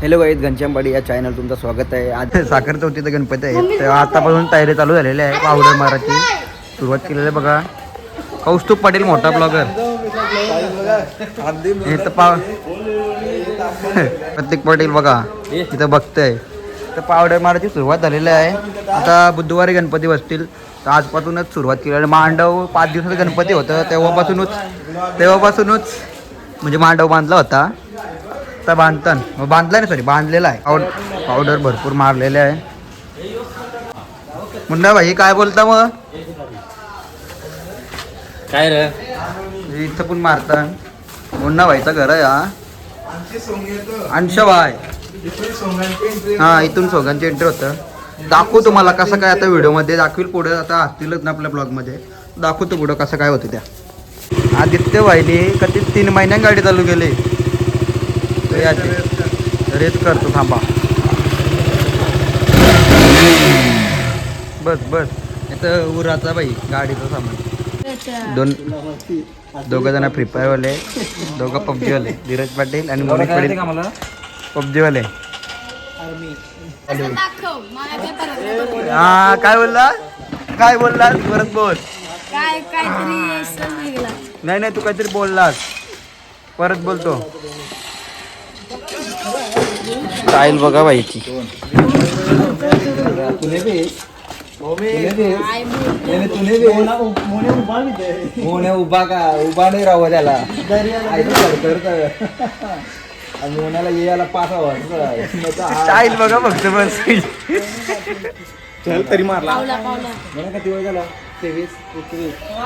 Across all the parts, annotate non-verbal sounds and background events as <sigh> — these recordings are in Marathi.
हॅलो गाईत घनश्यामवाडी या चॅनल तुमचं स्वागत आहे. आज साखर चौथीचा गणपती आहे तर आतापासून तयारी चालू झालेली आहे. पावडर माराची सुरुवात केलेली आहे बघा. कौस्तुभ पाटील मोठा ब्लॉगर इथं पा प्रत्येक पाटील बघा इथं बघतंय. तर पावडर मारायची सुरुवात झालेली आहे. आता बुधवारी गणपती बसतील. तर आजपासूनच सुरुवात केली. आहे मांडव पाच दिवसाचा गणपती होतं. तेव्हापासूनच तेव्हापासूनच म्हणजे मांडव बांधला होता. आता बांधतान. बांधला नाही सॉरी बांधलेला आहे. पावड पावडर भरपूर मारलेले आहे. मुन्ना भाई काय बोलता मग? काय रे? इथं पण मारता मुन्ना भाईचं घर आहे हा. अंश भाई. हा इथून सोगांची एंट्री होतं. दाखवू तुम्हाला कसं काय आता व्हिडिओमध्ये. दाखवील पुढे. आता असतीलच ना आपल्या ब्लॉगमध्ये दाखवतो पुढं कसं काय होतं त्या. आदित्य भाईने कधी तीन महिन्यां गाडी चालू केली. याची रेत करतो थांबा. बस बस. इथं उराचा बाई गाडीचं सामान. दोन दोघं जण फ्री फायरवाले दोघं पबजीवाले धीरज पाटील आणि मोनिक पाटील पबजीवाले हा काय बोलला? काय बोलला परत बोल. नाही नाही तू काहीतरी बोललास. परत बोलतो. स्टाईल बघा बाईची मोने उभा का? उभा नाही राहावं त्याला. आणि मोन्याला यायला पाच स्टाईल बघा फक्त बस. चल तरी मारला. किती झाला.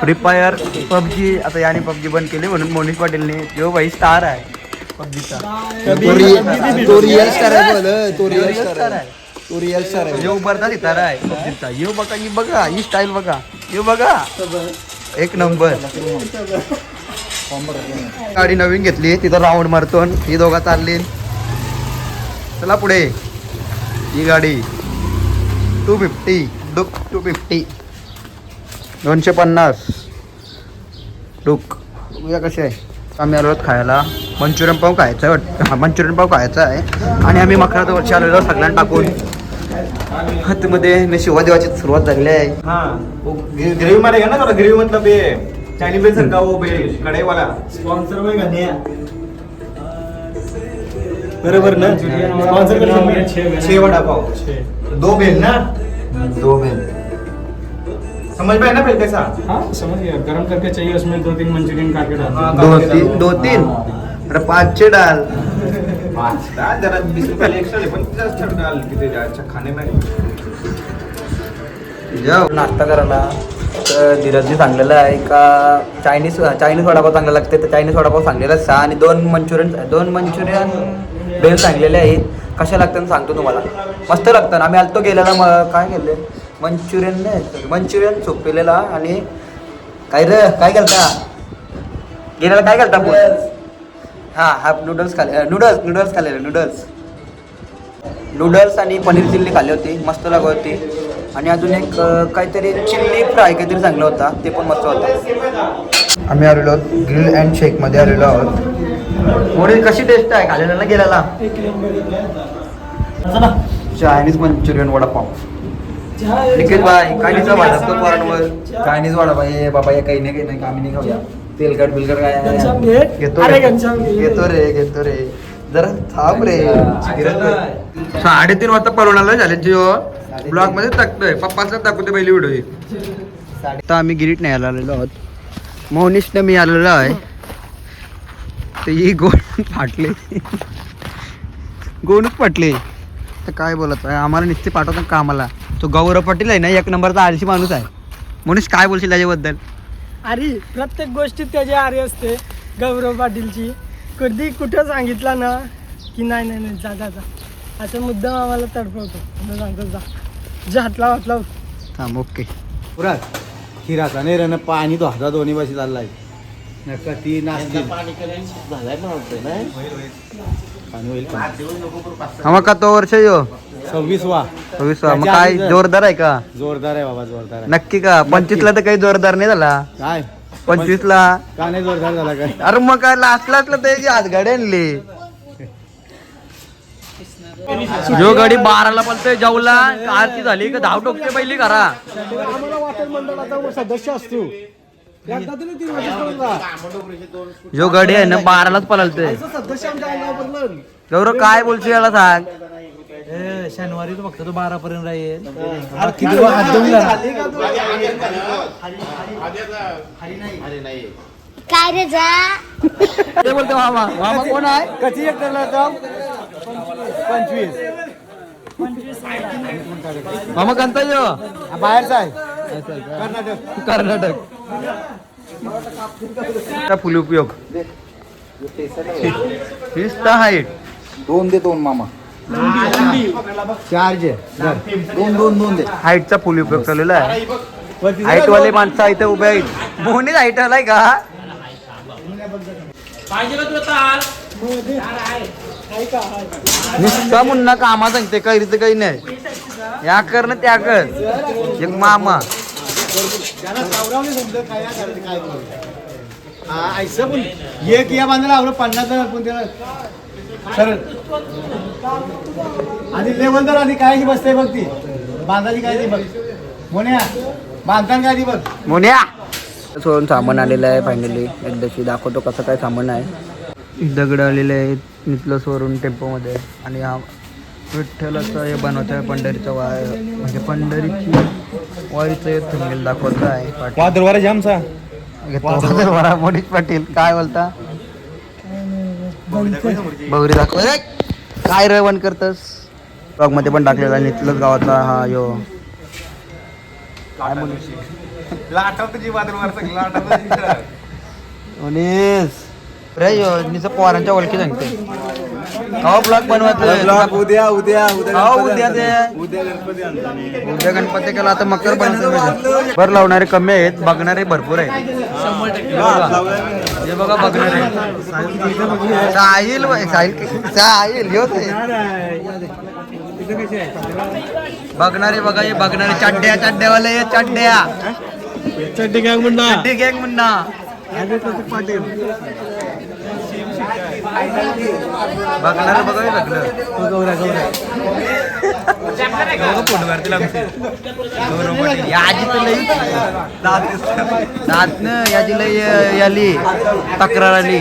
फ्री फायर पबजी आता याने पबजी बंद केली म्हणून मोनिश पाटीलने. जो भाई स्टार आहे. तो रिअल स्टार आहे. बोल तो रिअल स्टार स्टार आहे. आहे. तो रिअल स्टार आहे. यो उभारता सितारा आहे पबजीचा यो बघा ही बघा ही स्टाईल बघा. यो बघा. एक नंबर गाडी नवीन घेतली तिथं राऊंड मारतो ही दोघा चालली. चला पुढे. ही गाडी. टू फिफ्टी डुक टू फिफ्टी दोनशे पन्नास. डुक बघूया कसे आहे. आम्ही आलो आहोत खायला. मंचुरियन पाव खायचा आहे वाटतं. हा मंचुरियन पाव खायचा आहे. आणि आम्ही मखरात वर्षी आलेलो सगळ्यांना टाकून. हातमध्ये मी शिवादेवाची सुरुवात झालेली आहे. हाँ. ग्रेवी मारेगा ना थोड़ा ग्रेवी मतलब ये चाइनीज बेल का वो बेल कढ़ाई वाला स्पॉन्सर में गने बरोबर ना? स्पॉन्सर छह वड़ा पाव. दो बेल ना? दो बेल समझ में ना बेल कैसा हाँ समझ गया गरम करके चाहिए उसमें दो तीन मंचूरियन काट के डाल दो। तीन। दो तीन? अरे पाचशे डाल. पाँच डाल जरा बीस रुपए एक्स्ट्रा ले डाल किती अच्छा खाने में जाऊ नाश्ता करायला. तर धीरजने सांगलेलं आहे का चायनीज चायनीज वडापाव चांगला लागते तर चायनीज वडापाव सांगलेला आहे. सहा आणि दोन मंचुरियन दोन मंचुरियन बेल सांगलेले आहेत. कशा लागतात सांगतो तुम्हाला. मस्त लागतात. आम्ही आलतो गेलेला मग काय केले मंचुरियन नाही मंचुरियन सूप पिलेला आणि काय रे काय करता गेलेला काय करता आपण हां हाफ नूडल्स खाले नूडल्स नूडल्स खाल्लेले नूडल्स नूडल्स आणि पनीर चिल्ली खाल्ली होती मस्त लागत होती. आणि अजून एक काहीतरी चिल्ली फ्राय काहीतरी चांगलं होता ते पण मस्त होतं. आम्ही आलेलो आहोत ग्रिल अँड शेकमध्ये आलेलो आहोत. मोडी कशी टेस्ट आहे? खाल्लेला ना गेलेला चायनीज मंचुरियन वडापाव. निखिल भाई काहीचा वाढतो पोरांवर चायनीज वडापाव हे बाबा हे काही नाही काही नाही आम्ही नाही खाऊया तेलकट बिलकट काय घेतो रे घेतो रे घेतो रे जरा थांब रे साडेतीन वाजता पळवणाला झाले जिओ ब्लॉगमध्ये टाकतोय पप्पाचा दाखवते पहिली व्हिडिओ आता आम्ही गिरीट नाही आलेलो आहोत मोनिशने मी आलेलो आहे ते ही गोण फाटले गोणच फाटले तर काय बोलत आहे आम्हाला निश्चित पाठवतात कामाला तो गौरव पाटील आहे ना एक नंबरचा आळशी माणूस आहे. मोनिश काय बोलशील त्याच्याबद्दल? अरे प्रत्येक गोष्टीत त्याची आरी असते गौरव पाटीलची. कधी कुठं सांगितलं ना की नाही नाही नाही जा जा जा. असं मुद्दाम आम्हाला तडफवतो म्हणून सांगतो जा. जा हातला हातला. थांब ओके. पुरा खिराचा नाही रे ना पाणी तो हाता दोन्ही पाशी चाललाय. नका ती नाचते पाणी होईल? हा का तो वर्ष यो सव्वीस वा. सव्वीस मग काय जोरदार आहे का? जोरदार आहे बाबा जोरदार आहे. नक्की का? पंचवीस ला तर काही जोरदार नाही झाला. काय? पंचवीस ला का नाही जोरदार झाला काय? अरे मग काय लास्ट लास्टला त्याची आज गाडी आणली. जो गाडी बाराला पलतोय जाऊला. आरती झाली का? धाव टोकते पहिली करा सदस्य असतो. जो. गाडी आहे ना बारालाच पडलं. गौरव काय बोलशील याला सांग? शनिवारी तो फक्त तो बारा पर्यंत राहील किती हात धुवून काय रे जा? ते बोलतो मामा मामा कोण आहे? कधी एक जाऊ पंचवीस. मामा कोणता यो? हा बाहेरचा आहे कर्नाटक. कर्नाटक. फुल उपयोग. हाईट दोन दे दोन मामा. चार्ज दोन दोन दोन दे. हाईटचा फुल उपयोग चाललेला आहे. हाईट वाले माणसं इथे उभे आहेत. मोहनीच हाईट आलाय का? नुसता मुन्ना कामा सांगते काही रीत काही नाही. या कर ना त्या कर. एक मामा. ऐसा पण एक या बांधायला आवडं पन्नास जण पण त्याला सरळ आधी लेवल तर आधी काय बसते बघ ती. बांधाची काय ती बघ. मोन्या बांधताना काय ती बघ. मोन्या. सोडून सामान आलेलं आहे फायनली एकदाशी दाखवतो कसं काय सामान आहे. दगड आलेले आहेत. नितलस वरून टेम्पोमध्ये आणि हा विठ्ठलाचं हे बनवत आहे पंढरीचं वाय म्हणजे पंढरीची वारीचं हे थंबनेल दाखवत आहे. दरबार जामचा. घेतो बरा मोठीच पाटील. काय बोलता? बौरी दाखव! काय रवण करतस? ब्लॉगमध्ये पण टाकलेला आहे नितलस गावाचा हा यो. काय म्हणू आठवतं जी दरबार सगळं आठवतं उनीस. रे यो निचं पोरांच्या ओळखी सांगते कवा ब्लॉग बनवत. उद्या उद्या उद्या ते. उद्या गणपती आणतो उद्या गणपती केला आता मकर बनवतो बर लावणारे कमी आहेत बघणारे भरपूर आहेत. हे बघा. हे बघा बघणारे. साहिल साहिल साहिल आहे. बघणारे बघा हे बघणारे चड्ड्या चड्ड्यावाले हे चड्ड्या चड्डी काय म्हणणार चड्डी गँग म्हणणा बघणार बघा. हे बघणार याची तर लई याची लई याली तक्रार आली.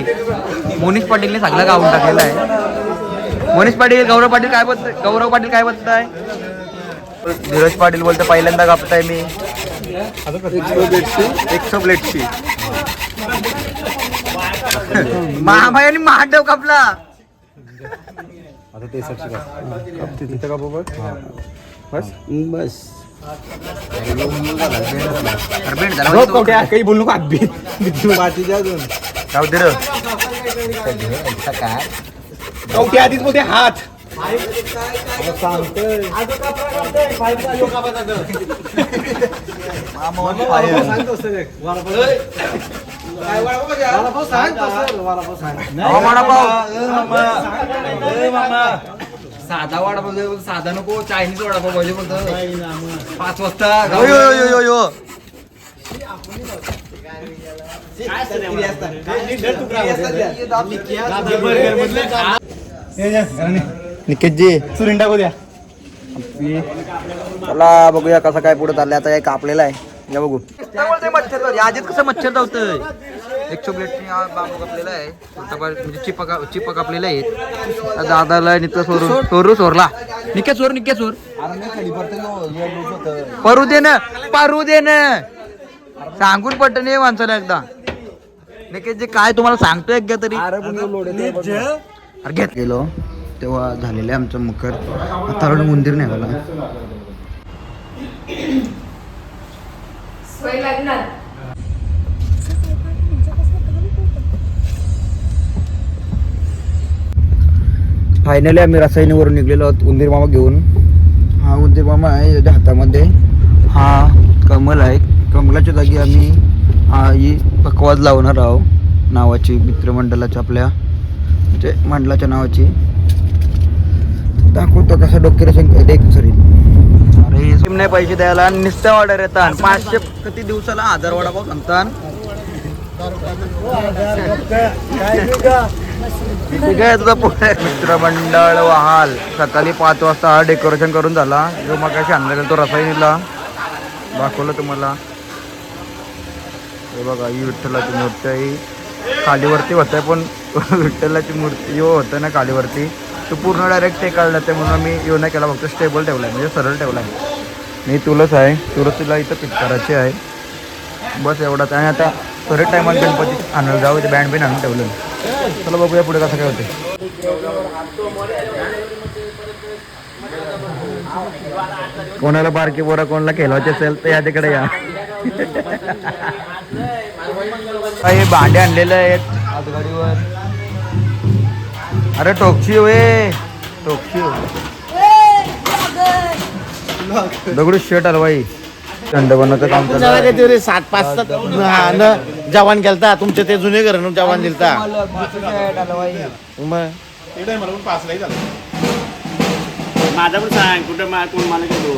मोनीश पाटीलने सगळं गावून टाकलेलं आहे. मोनीश पाटील गौरव पाटील काय बोलत गौरव पाटील काय बोलताय? धीरज पाटील बोलतो पहिल्यांदा कापताय मी. एकशे प्लेटची महामाई आणि महादेव कापला. आता ते सबसे तिथे का बस. बस. अरे भेट झाला म्हणजे तो- काही बोलू नको हात सांगतोय अहो, वडापाव. साधा वडापाव साधा नको चायनीज वडापाव पाहिजे बोलतो पाच वाजता यो यो यो यो यो निकेत जी सुरिंडा द्या. चला बघूया कसं काय पुढे चाललंय. आता एक कापलेला आहे. या बघू. मच्छर यादीत कसं मच्छर धावतंय? एक चॉकलेटनी हा बांबू कापलेला आहे. म्हणजे चिपा चिपा कापलेला आहे दादाला नित्य सोरून सोरू सोरला. निके सोर निके सोर. परू दे ना परू दे ना. सांगून पट्ट नाही माणसाला एकदा. निकेत जे काय तुम्हाला सांगतो एकदा तरी. अरे घेत. गेलो. तेव्हा झालेलं आहे आमचं मकर आता मंदिर नाही मला सोय लागणार. फायनली आम्ही रसायनीवरून निघलेलो आहोत उंदीर मामा घेऊन. हा उंदीर मामा आहे याच्या हातामध्ये. हा. कमल आहे. कमलाच्या जागी आम्ही हा ही पकवाज लावणार आहोत. नावाची मित्रमंडळाच्या आपल्या म्हणजे मंडळाच्या नावाची. दाखवतो कसं डोक्युरेशन देख सॉरी. सिम नाही पैसे द्यायला नुसत्या ऑर्डर येतात पाचशे किती दिवसाला हजार वडापाव सांगतात ठीक आहे तुझा पुढे मित्रमंडळ वहाल. सकाळी पाच वाजता हा डेकोरेशन करून झाला. जो मग काय आणलेला तो रसायनीला. दाखवलं तुम्हाला. हे बघा ही विठ्ठलाची मूर्ती आहे. खालीवरती होत आहे पण विठ्ठलाची मूर्ती यो होतं ना खालीवरती. तो पूर्ण डायरेक्ट टेका काढलं ते म्हणून मी येऊ नाही केला फक्त स्टेबल ठेवला आहे म्हणजे सरळ ठेवला आहे मी तुलस आहे. तुलसीला इथं पिक करायची आहे. बस एवढाच. आणि आता थोडे टायमाला गणपती आणायला जाऊ ते बँड बिन आणून ठेवलं चला बघूया पुढे कसं काय होते कोणाला बारकी बोरा कोणाला खेळवायचे असेल तर या तिकडे या. हे भांडे आणलेले आहेत. अरे टोकशी वे टोकशी दगडू शेट हलवाई. थंड बनवतं काम चालू जरा आहे. काहीतरी सात पाच सात. हा, न जवान गेलता तुमचे ते जुने घर जवान दिलता. मग? माझा पण सांग कुठं मा- कोण मालक आहे तो?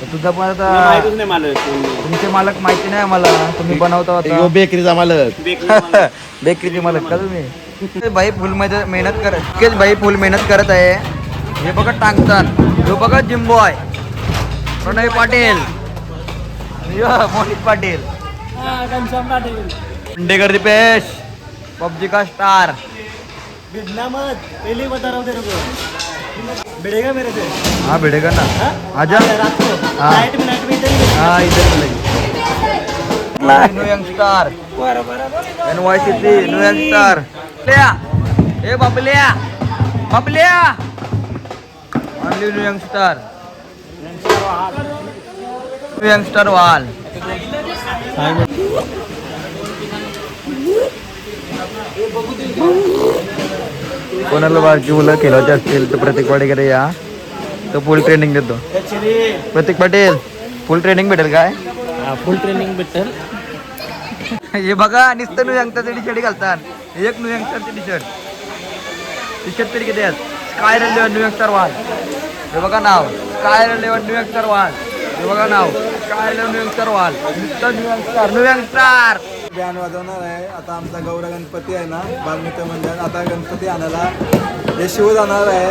तर तुझा पण तुला आता माहितच नाही मालक कोण तुमचे मालक माहिती नाही आम्हाला. तुम्ही बनवता यो होता बेकरीचा मालक. बेकरी मालक. <laughs> बेकरीचे मालक का तुम्ही? बाई फुलमध्ये मेहनत करत इतकेच बाई फुल मेहनत करत आहे. हे बघा टांगतात हे बघा जिम्बो आहे प्रणय पाटील. यो, मोहित पाटील. हा घनश्याम पाटील. दिपेश पबजी का स्टार. बिडना मत पहली बता रहा हूँ तेरे को बिड़ेगा मेरे से. हाँ भिड़ेगा ना. आजा. रात को. हाँ। नाइट में नाइट में इधर ही हाँ इधर New Youngstar N Y city New Youngstar लिया. ए बाबलिया बाबलिया only New Youngstar New Youngstar वाल कोणाला बारकी मुलं खेळायचे असतील तर प्रतीक वाडेकडे या. तो फुल ट्रेनिंग देतो. प्रतीक पाटील फुल ट्रेनिंग भेटेल काय? फुल ट्रेनिंग भेटेल. हे बघा नुसतं न्यू यंगस्टरचे टी शर्ट घालतात. एक न्यू यंगस्टरचे टी शर्ट टी शर्ट तरी किती आहेत? स्काय रेल्वे न्यू यंगस्टर वाल हे बघा नाव. स्काय रेल्वे न्यू यंगस्टर वाल. हे बघा नाव. स्काय रेल्वे न्यू यंगस्टर वाल. नुसतं न्यू यंगस्टर न्यू यंगस्टर वाजवणार आहे. आता आमचा गौर गणपती आहे ना बालमित्र मंडळ. आता गणपती आणायला हे शिव जाणार आहे.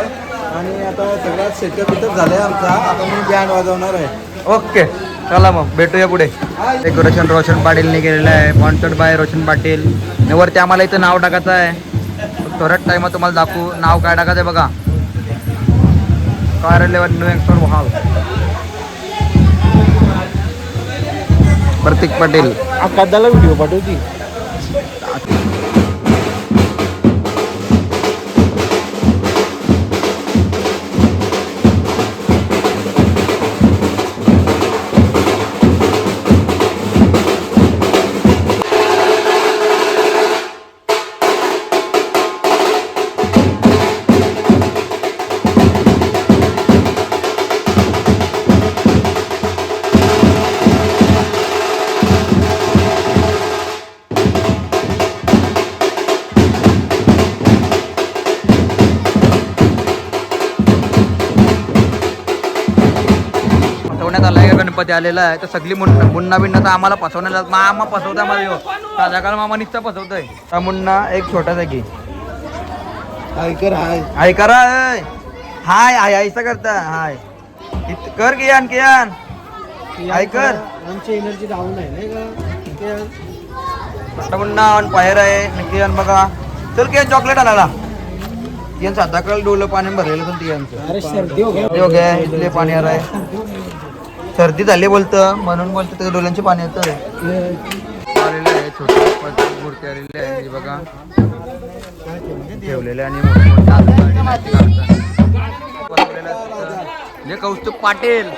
आणि आता सगळा सेटअप बिटअप झालाय आमचा. आता मी बँड वाजवणार आहे. ओके. चला मग भेटूया पुढे. डेकोरेशन रोशन पाटीलने केलेलं आहे. Sponsored by Roshan Patil. वरती आम्हाला इथं नाव टाकायचं आहे. थोड्याच टायमात तुम्हाला दाखवू. नाव काय टाकायचं आहे बघा. कार लेवन न्यू यंगस्टर वाव प्रतीक पाटील. कदाला व्हिडिओ पाठवती गणपती आलेला आहे. तर सगळी मुन्ना मुन्ना बिन्ना तर आम्हाला फसवण्यात मामा फसवता मला यो. साधा काळ मामा निघता फसवतोय. हा मुन्ना एक छोटासा की. ऐकर हाय. हाय करा हाय. हाय हाय ऐसा करता हाय. कर कियान कियान. हाय कर आमची एनर्जी डाऊन आहे नाही का? मुन्ना फायर आहे. कियान बघा. चल कियान चॉकलेट आणायला. कियान साधा काळ डोलं पाणी भरलेलं पण गया. हो गया इसलिए पाणी आ रहा है सर्दी झाली बोलतं म्हणून बोलतं त्याच्या डोळ्यांचे पाणी येतं आलेले आहे छोटी मूर्ती आलेली आहे बघा. ठेवलेले आणि मोठे मोठे आतमध्ये नाते कौस्तुभ पाटील.